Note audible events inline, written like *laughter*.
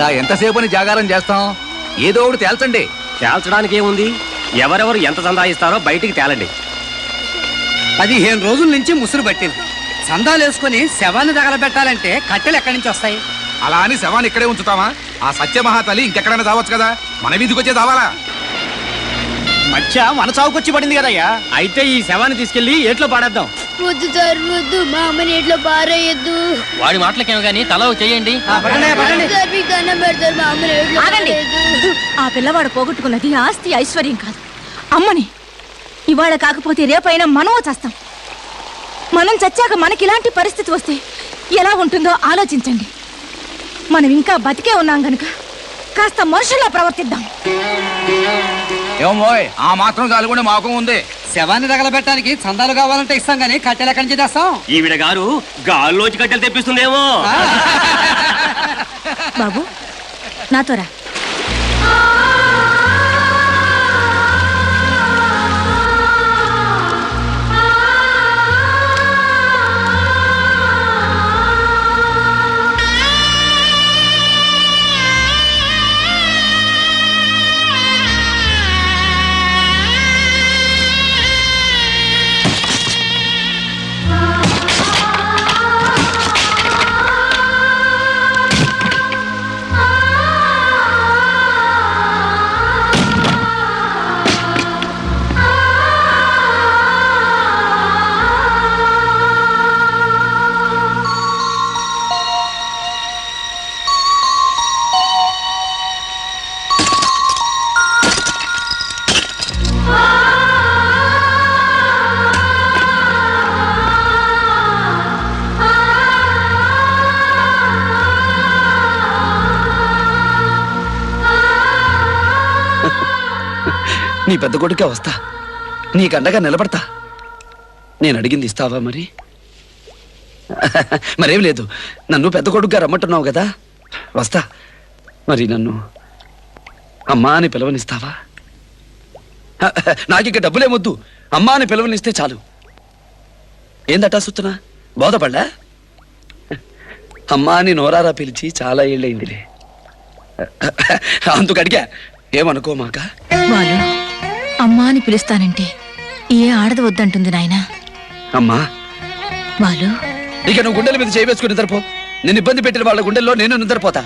ఇలా ఎంతసేపు అని జాగారం చేస్తాం? ఏదో ఒకటి తేల్చండి. తేల్చడానికి ఏముంది? ఎవరెవరు ఎంత సందాయిస్తారో బయటికి తేలండి. పదిహేను రోజుల నుంచి ముసురు పట్టింది. సందాలు వేసుకుని శవాన్ని తగలబెట్టాలంటే కట్టెలు ఎక్కడి నుంచి వస్తాయి? అలా అని శవాన్ని ఇక్కడే ఉంచుతామా? ఆ సత్యమహాతలి ఇంకెక్కడైనా దావచ్చు కదా? మన వీధికి వచ్చే దావాలా? మధ్య మన చావుకొచ్చి పడింది కదయ్యా. అయితే ఈ శవాన్ని తీసుకెళ్ళి ఏట్లో పాడేద్దాం. వద్దు సార్ వద్దు మా అమ్మని ఎట్లా పారేయద్దు. వాడి మాటలకేమో గానీ తల చేయండి. సార్ మీకు దండం పెడతారు మా అమ్మని ఎట్లా ఆగండి. పారేయద్దు. ఆ పిల్లవాడు పోగొట్టుకున్నది ఆస్తి ఐశ్వర్యం కాదు. అమ్మని ఇవాళ కాకపోతే రేపైనా మనం చస్తాం. మనం చచ్చాక మనకి ఇలాంటి పరిస్థితి వస్తే ఎలా ఉంటుందో ఆలోచించండి. మనం ఇంకా బతికే ఉన్నాం గనుక కాస్త మనుషుల్లా ప్రవర్తిద్దాం. ఏమోయ్ ఆ మాత్రం చాలు కూడా మాకు ఉంది. శవాన్ని తగలబెట్టడానికి చందాలు కావాలంటే ఇస్తాం కానీ కట్టెలు ఎక్కడి నుంచి తెస్తాం? ఈవిడ గారు గాల్లోంచి కట్టెలు తెప్పిస్తుందేమో. బాబు నాతో నీ పెద్ద కొడుకే వస్తా. నీకండగా నిలబడతా. నేను అడిగింది ఇస్తావా మరి? *laughs* మరేం లేదు. నన్ను పెద్ద కొడుకుగా రమ్మంటున్నావు కదా. వస్తా. మరి నన్ను అమ్మా అని పిలవనిస్తావా? *laughs* నాకు ఇక డబ్బులేమొద్దు అమ్మా అని పిలవనిస్తే చాలు. ఏందటా సుత్తనా? బోధపడ్డా *laughs* అమ్మా అని నోరారా పిలిచి చాలా ఏళ్ళయిందిలే. అందుకడిగా అడిగా బాలు అమ్మా అని పిలుస్తానంటే ఏ ఆడది వద్దంటుంది నాయనా? అమ్మా. బాలు. ఇక నువ్వు గుండెల మీద చేయి వేసుకుని నిద్రపో. నేను ఇబ్బంది పెట్టిన వాళ్ళ గుండెల్లో నేను నిద్రపోతా.